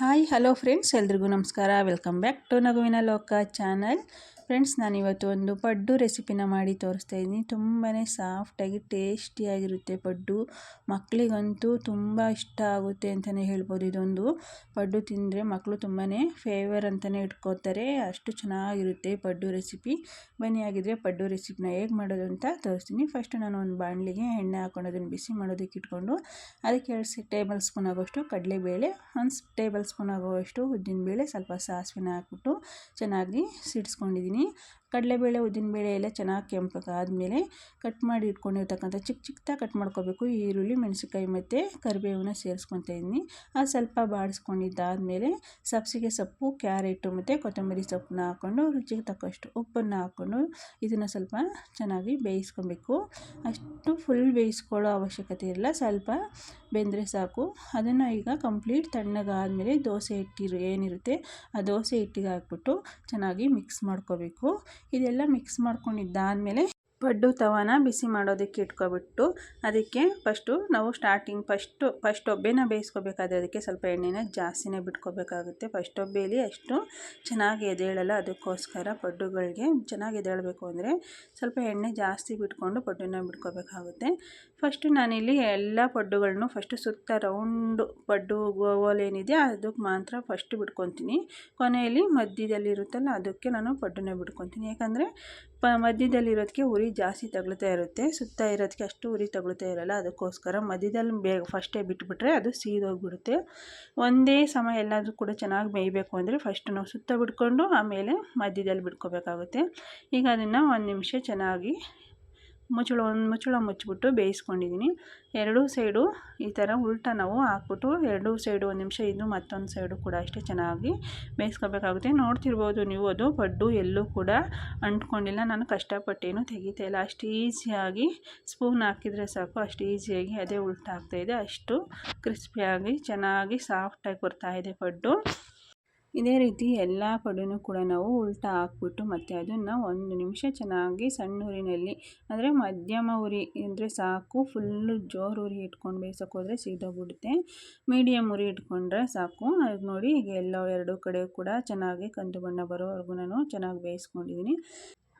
Hi hello friends ಎಲ್ರಿಗೂ ನಮಸ್ಕಾರ. Welcome back to ನಗುವಿನ ಲೋಕ ಚಾನಲ್ ಫ್ರೆಂಡ್ಸ್, ನಾನಿವತ್ತು ಒಂದು ಪಡ್ಡು ರೆಸಿಪಿನ ಮಾಡಿ ತೋರಿಸ್ತಾ ಇದ್ದೀನಿ. ತುಂಬಾ ಸಾಫ್ಟಾಗಿ, ಟೇಸ್ಟಿಯಾಗಿರುತ್ತೆ ಪಡ್ಡು. ಮಕ್ಕಳಿಗಂತೂ ತುಂಬ ಇಷ್ಟ ಆಗುತ್ತೆ ಅಂತಲೇ ಹೇಳ್ಬೋದು. ಇದೊಂದು ಪಡ್ಡು ತಿಂದರೆ ಮಕ್ಕಳು ತುಂಬಾ ಫೇವರ್ ಅಂತಲೇ ಇಟ್ಕೋತಾರೆ ಅಷ್ಟು ಚೆನ್ನಾಗಿರುತ್ತೆ ಪಡ್ಡು ರೆಸಿಪಿ. ಬನ್ನಿ ಆಗಿದ್ರೆ ಪಡ್ಡು ರೆಸಿಪಿನ ಹೇಗೆ ಮಾಡೋದು ಅಂತ ತೋರಿಸ್ತೀನಿ. ಫಸ್ಟ್ ನಾನು ಒಂದು ಬಾಣಲಿಗೆ ಎಣ್ಣೆ ಹಾಕೊಂಡು ಅದನ್ನು ಬಿಸಿ ಮಾಡೋದಕ್ಕೆ ಇಟ್ಕೊಂಡು, ಅದಕ್ಕೆ ಎರಡು ಟೇಬಲ್ ಸ್ಪೂನ್ ಆಗೋಷ್ಟು ಕಡಲೆಬೇಳೆ, ಒಂದು ಟೇಬಲ್ ಸ್ಪೂನ್ ಆಗುವಷ್ಟು ಉದ್ದಿನಬೇಳೆ, ಸ್ವಲ್ಪ ಸಾಸಿವೆನ ಹಾಕ್ಬಿಟ್ಟು ಚೆನ್ನಾಗಿ ಸಿಡಿಸ್ಕೊಂಡಿದ್ದೀನಿ. ಕಡಲೆಬೇಳೆ ಉದ್ದಿನಬೇಳೆ ಎಲ್ಲ ಚೆನ್ನಾಗಿ ಕೆಂಪಗಾದಮೇಲೆ ಕಟ್ ಮಾಡಿ ಇಟ್ಕೊಂಡಿರ್ತಕ್ಕಂಥ ಚಿಕ್ಕ ಚಿಕ್ಕದಾಗಿ ಕಟ್ ಮಾಡ್ಕೋಬೇಕು. ಈರುಳ್ಳಿ, ಮೆಣಸಿನ್ಕಾಯಿ ಮತ್ತು ಕರಿಬೇವನ್ನ ಸೇರಿಸ್ಕೊತಾ ಇದ್ದೀನಿ. ಆ ಸ್ವಲ್ಪ ಬಾಡಿಸ್ಕೊಂಡಿದ್ದಾದಮೇಲೆ ಸಬ್ಸಿಗೆ ಸೊಪ್ಪು, ಕ್ಯಾರೆಟು ಮತ್ತು ಕೊತ್ತಂಬರಿ ಸೊಪ್ಪನ್ನ ಹಾಕ್ಕೊಂಡು ರುಚಿಗೆ ತಕ್ಕಷ್ಟು ಉಪ್ಪನ್ನು ಹಾಕ್ಕೊಂಡು ಇದನ್ನು ಸ್ವಲ್ಪ ಚೆನ್ನಾಗಿ ಬೇಯಿಸ್ಕೊಬೇಕು. ಅಷ್ಟು ಫುಲ್ ಬೇಯಿಸ್ಕೊಳ್ಳೋ ಅವಶ್ಯಕತೆ ಇಲ್ಲ. ಸ್ವಲ್ಪ ಬೆಂದರೆ ಸಾಕು. ಅದನ್ನು ಈಗ ಕಂಪ್ಲೀಟ್ ತಣ್ಣಗಾದಮೇಲೆ ದೋಸೆ ಹಿಟ್ಟಿರು ಏನಿರುತ್ತೆ, ಆ ದೋಸೆ ಹಿಟ್ಟಿಗೆ ಹಾಕ್ಬಿಟ್ಟು ಚೆನ್ನಾಗಿ ಮಿಕ್ಸ್ ಮಾಡ್ಕೋಬೇಕು. ಇದೆಲ್ಲ ಮಿಕ್ಸ್ ಮಾಡ್ಕೊಂಡಿದ್ದಾದಮೇಲೆ ಪಡ್ಡು ತವನ ಬಿಸಿ ಮಾಡೋದಕ್ಕೆ ಇಟ್ಕೊಬಿಟ್ಟು ಅದಕ್ಕೆ ಫಸ್ಟು ನಾವು ಸ್ಟಾರ್ಟಿಂಗ್ ಫಸ್ಟು, ಫಸ್ಟ್ ಒಬ್ಬೆನ ಬೇಯಿಸ್ಕೋಬೇಕಾದ್ರೆ ಅದಕ್ಕೆ ಸ್ವಲ್ಪ ಎಣ್ಣೆನ ಜಾಸ್ತಿನೇ ಬಿಟ್ಕೋಬೇಕಾಗುತ್ತೆ. ಫಸ್ಟ್ ಒಬ್ಬೆಯಲ್ಲಿ ಅಷ್ಟು ಚೆನ್ನಾಗಿ ಎದೇಳಲ್ಲ ಅದಕ್ಕೋಸ್ಕರ ಪಡ್ಡುಗಳಿಗೆ ಚೆನ್ನಾಗಿ ಎದೇಳಬೇಕು ಅಂದರೆ ಸ್ವಲ್ಪ ಎಣ್ಣೆ ಜಾಸ್ತಿ ಬಿಟ್ಕೊಂಡು ಪಡ್ಡುನ ಬಿಟ್ಕೋಬೇಕಾಗುತ್ತೆ. ಫಸ್ಟು ನಾನಿಲ್ಲಿ ಎಲ್ಲ ಪಡ್ಡುಗಳನ್ನು ಫಸ್ಟು ಸುತ್ತ ರೌಂಡು ಪಡ್ಡು ಗೋವಲ್ ಏನಿದೆ ಅದಕ್ಕೆ ಮಾತ್ರ ಫಸ್ಟ್ ಬಿಟ್ಕೊತೀನಿ. ಕೊನೆಯಲ್ಲಿ ಮಧ್ಯದಲ್ಲಿ ಇರುತ್ತಲ್ಲ ಅದಕ್ಕೆ ನಾನು ಪಡ್ಡುನ ಬಿಟ್ಕೊತೀನಿ. ಯಾಕಂದರೆ ಪ ಮಧ್ಯದಲ್ಲಿರೋದಕ್ಕೆ ಉರಿ ಜಾಸ್ತಿ ತಗೊಳ್ತಾ ಇರುತ್ತೆ. ಸುತ್ತ ಇರೋದಕ್ಕೆ ಅಷ್ಟು ಉರಿ ತಗೊಳ್ತಾ ಇರಲ್ಲ. ಅದಕ್ಕೋಸ್ಕರ ಮಧ್ಯದಲ್ಲಿ ಬೇಗ ಫಸ್ಟೇ ಬಿಟ್ಬಿಟ್ರೆ ಅದು ಸೀದೋಗ್ಬಿಡುತ್ತೆ. ಒಂದೇ ಸಮ ಎಲ್ಲಾದರೂ ಕೂಡ ಚೆನ್ನಾಗಿ ಬೇಯಬೇಕು ಅಂದರೆ ಫಸ್ಟ್ ನಾವು ಸುತ್ತ ಬಿಟ್ಕೊಂಡು ಆಮೇಲೆ ಮಧ್ಯದಲ್ಲಿ ಬಿಟ್ಕೋಬೇಕಾಗುತ್ತೆ. ಈಗ ಅದನ್ನು ಒಂದು ನಿಮಿಷ ಚೆನ್ನಾಗಿ ಮುಚ್ಚಳ ಒಂದು ಮುಚ್ಚಳ ಮುಚ್ಚಿಬಿಟ್ಟು ಬೇಯಿಸ್ಕೊಂಡಿದ್ದೀನಿ ಎರಡೂ ಸೈಡು ಈ ಥರ ಉಲ್ಟಾ ನಾವು ಹಾಕ್ಬಿಟ್ಟು ಎರಡೂ ಸೈಡು ಒಂದು ನಿಮಿಷ ಇದು ಮತ್ತೊಂದು ಸೈಡು ಕೂಡ ಅಷ್ಟೇ ಚೆನ್ನಾಗಿ ಬೇಯಿಸ್ಕೋಬೇಕಾಗುತ್ತೆ. ನೋಡ್ತಿರ್ಬೋದು ನೀವು ಅದು ಪಡ್ಡು ಎಲ್ಲೂ ಕೂಡ ಅಂಟ್ಕೊಂಡಿಲ್ಲ. ನಾನು ಕಷ್ಟಪಟ್ಟೇನು ತೆಗಿತಾ ಇಲ್ಲ. ಅಷ್ಟು ಈಸಿಯಾಗಿ ಸ್ಪೂನ್ ಹಾಕಿದರೆ ಸಾಕು. ಅಷ್ಟು ಈಸಿಯಾಗಿ ಅದೇ ಉಲ್ಟಾ ಆಗ್ತಾಯಿದೆ ಅಷ್ಟು ಕ್ರಿಸ್ಪಿಯಾಗಿ ಚೆನ್ನಾಗಿ ಸಾಫ್ಟಾಗಿ ಬರ್ತಾಯಿದೆ ಪಡ್ಡು. ಇದೇ ರೀತಿ ಎಲ್ಲ ಪಡೂ ಕೂಡ ನಾವು ಉಲ್ಟಾ ಹಾಕ್ಬಿಟ್ಟು ಮತ್ತು ಅದನ್ನು ಒಂದು ನಿಮಿಷ ಚೆನ್ನಾಗಿ ಸಣ್ಣ ಊರಿನಲ್ಲಿ ಅಂದರೆ ಮಧ್ಯಮ ಉರಿ ಅಂದರೆ ಸಾಕು ಫುಲ್ಲು ಜೋರು ಉರಿ ಇಟ್ಕೊಂಡು ಬೇಯಿಸೋಕೆ ಸೀದೋಗ್ಬಿಡುತ್ತೆ. ಮೀಡಿಯಮ್ ಉರಿ ಇಟ್ಕೊಂಡ್ರೆ ಸಾಕು. ಅದು ನೋಡಿ ಈಗ ಎಲ್ಲ ಎರಡು ಕಡೆ ಕೂಡ ಚೆನ್ನಾಗಿ ಕಂದು ಬಣ್ಣ ಬರೋವರೆಗೂ ನಾನು ಚೆನ್ನಾಗಿ ಬೇಯಿಸ್ಕೊಂಡಿದ್ದೀನಿ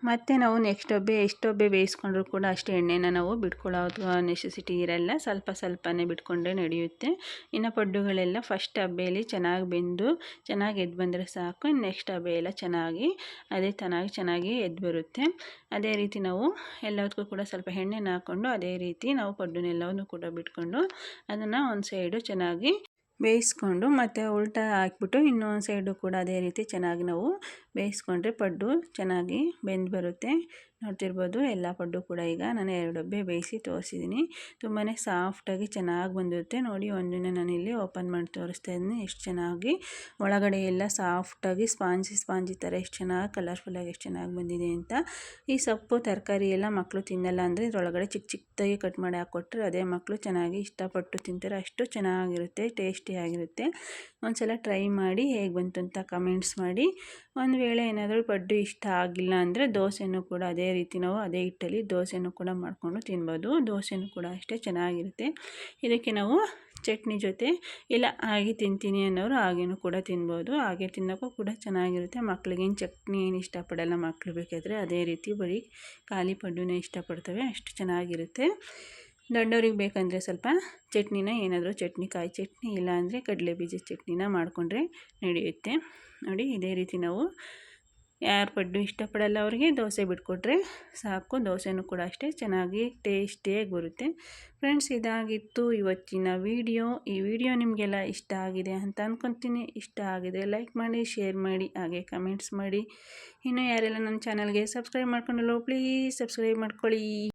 ಮತ್ತು ನಾವು ನೆಕ್ಸ್ಟ್ ಒಬ್ಬೆ ಎಷ್ಟೊಬ್ಬೆ ಬೇಯಿಸ್ಕೊಂಡ್ರೂ ಕೂಡ ಅಷ್ಟು ಎಣ್ಣೆನ ನಾವು ಬಿಟ್ಕೊಳ್ಳೋದು. ನೆಸೆಸಿಟಿ ಇರಲ್ಲ. ಸ್ವಲ್ಪ ಸ್ವಲ್ಪನೇ ಬಿಟ್ಕೊಂಡ್ರೆ ನಡೆಯುತ್ತೆ. ಇನ್ನು ಪಡ್ಡುಗಳೆಲ್ಲ ಫಸ್ಟ್ ಹಬ್ಬೆಯಲ್ಲಿ ಚೆನ್ನಾಗಿ ಬೆಂದು, ಚೆನ್ನಾಗಿ ಎದ್ದು ಬಂದರೆ ಸಾಕು. ನೆಕ್ಸ್ಟ್ ಹಬ್ಬೆ ಎಲ್ಲ ಚೆನ್ನಾಗಿ, ಅದೇ ಚೆನ್ನಾಗಿ ಚೆನ್ನಾಗಿ ಎದ್ದು ಬರುತ್ತೆ. ಅದೇ ರೀತಿ ನಾವು ಎಲ್ಲದಕ್ಕೂ ಕೂಡ ಸ್ವಲ್ಪ ಎಣ್ಣೆನ ಹಾಕ್ಕೊಂಡು ಅದೇ ರೀತಿ ನಾವು ಪಡ್ಡುನೆಲ್ಲವನ್ನು ಕೂಡ ಬಿಟ್ಕೊಂಡು ಅದನ್ನು ಒಂದು ಸೈಡು ಚೆನ್ನಾಗಿ ಬೇಯಿಸ್ಕೊಂಡು ಮತ್ತು ಉಲ್ಟಾ ಹಾಕ್ಬಿಟ್ಟು ಇನ್ನೊಂದು ಸೈಡು ಕೂಡ ಅದೇ ರೀತಿ ಚೆನ್ನಾಗಿ ನಾವು ಬೇಯಿಸ್ಕೊಂಡ್ರೆ ಪಡ್ಡು ಚೆನ್ನಾಗಿ ಬೆಂದು ಬರುತ್ತೆ. ನೋಡ್ತಿರ್ಬೋದು, ಎಲ್ಲ ಪಡ್ಡು ಕೂಡ ಈಗ ನಾನು ಎರಡು ಡಬ್ಬೆ ಬೇಯಿಸಿ ತೋರಿಸಿದ್ದೀನಿ ತುಂಬಾ ಸಾಫ್ಟಾಗಿ ಚೆನ್ನಾಗಿ ಬಂದಿರುತ್ತೆ. ನೋಡಿ ಒಂದನ್ನು ನಾನು ಇಲ್ಲಿ ಓಪನ್ ಮಾಡಿ ತೋರಿಸ್ತಾ ಇದ್ದೀನಿ ಎಷ್ಟು ಚೆನ್ನಾಗಿ. ಒಳಗಡೆ ಎಲ್ಲ ಸಾಫ್ಟಾಗಿ ಸ್ಪಾಂಜಿ ಸ್ಪಾಂಜಿ ಥರ ಎಷ್ಟು ಚೆನ್ನಾಗಿ ಕಲರ್ಫುಲ್ಲಾಗಿ ಎಷ್ಟು ಚೆನ್ನಾಗಿ ಬಂದಿದೆ ಅಂತ. ಈ ಸೊಪ್ಪು, ತರಕಾರಿ ಎಲ್ಲ ಮಕ್ಕಳು ತಿನ್ನಲ್ಲ ಅಂದರೆ ಇದರೊಳಗಡೆ ಚಿಕ್ಕ ಚಿಕ್ಕದಾಗಿ ಕಟ್ ಮಾಡಿ ಹಾಕ್ಕೊಟ್ರೆ ಅದೇ ಮಕ್ಕಳು ಚೆನ್ನಾಗಿ ಇಷ್ಟಪಟ್ಟು ತಿಂತಾರೆ. ಅಷ್ಟು ಚೆನ್ನಾಗಿರುತ್ತೆ ಟೇಸ್ಟಿಯಾಗಿರುತ್ತೆ ಒಂದ್ಸಲ ಟ್ರೈ ಮಾಡಿ ಹೇಗೆ ಬಂತು ಅಂತ ಕಮೆಂಟ್ಸ್ ಮಾಡಿ. ಒಂದು ವೇಳೆ ಏನಾದರೂ ಪಡ್ಡು ಇಷ್ಟ ಆಗಿಲ್ಲ ಅಂದರೆ ದೋಸೆನೂ ಕೂಡ ಅದೇ ರೀತಿ ನಾವು ಅದೇ ಹಿಟ್ಟಲ್ಲಿ ದೋಸೆನೂ ಕೂಡ ಮಾಡಿಕೊಂಡು ತಿನ್ಬೋದು. ದೋಸೆನೂ ಕೂಡ ಅಷ್ಟೇ ಚೆನ್ನಾಗಿರುತ್ತೆ. ಇದಕ್ಕೆ ನಾವು ಚಟ್ನಿ ಜೊತೆ ಇಲ್ಲ ಹಾಗೆ ತಿಂತೀನಿ ಅನ್ನೋರು ಹಾಗೇನೂ ಕೂಡ ತಿನ್ಬೋದು. ಹಾಗೆ ತಿನ್ನೋಕ್ಕೂ ಕೂಡ ಚೆನ್ನಾಗಿರುತ್ತೆ. ಮಕ್ಳಿಗೇನು ಚಟ್ನಿ ಏನು ಇಷ್ಟಪಡಲ್ಲ ಮಕ್ಳು ಬೇಕಾದರೆ ಅದೇ ರೀತಿ ಬರೀ ಖಾಲಿ ಪಡ್ಡುನೇ ಇಷ್ಟಪಡ್ತವೆ. ಅಷ್ಟು ಚೆನ್ನಾಗಿರುತ್ತೆ. ದೊಡ್ಡವ್ರಿಗೆ ಬೇಕಂದರೆ ಸ್ವಲ್ಪ ಚಟ್ನಿನ ಏನಾದರೂ ಚಟ್ನಿ, ಕಾಯಿ ಚಟ್ನಿ, ಇಲ್ಲಾಂದರೆ ಕಡಲೆ ಬೀಜ ಚಟ್ನಿನ ಮಾಡಿಕೊಂಡ್ರೆ ನಡೆಯುತ್ತೆ. ನೋಡಿ, ಇದೇ ರೀತಿ ನಾವು ಯಾರು ಪಡ್ಡು ಇಷ್ಟಪಡಲ್ಲ ಅವರಿಗೆ ದೋಸೆ ಬಿಟ್ಕೊಟ್ರೆ ಸಾಕು. ದೋಸೆನೂ ಕೂಡ ಅಷ್ಟೇ ಚೆನ್ನಾಗಿ ಟೇಸ್ಟಿಯಾಗಿ ಬರುತ್ತೆ. ಫ್ರೆಂಡ್ಸ್, ಇದಾಗಿತ್ತು ಇವತ್ತಿನ ವಿಡಿಯೋ. ಈ ವಿಡಿಯೋ ನಿಮಗೆಲ್ಲ ಇಷ್ಟ ಆಗಿದೆ ಅಂತ ಅಂದ್ಕೊತೀನಿ ಇಷ್ಟ ಆಗಿದೆ ಲೈಕ್ ಮಾಡಿ, ಶೇರ್ ಮಾಡಿ, ಹಾಗೆ ಕಮೆಂಟ್ಸ್ ಮಾಡಿ. ಇನ್ನೂ ಯಾರೆಲ್ಲ ನನ್ನ ಚಾನಲ್ಗೆ ಸಬ್ಸ್ಕ್ರೈಬ್ ಮಾಡ್ಕೊಂಡಲ್ಲೋ, ಪ್ಲೀಸ್ ಸಬ್ಸ್ಕ್ರೈಬ್ ಮಾಡ್ಕೊಳ್ಳಿ.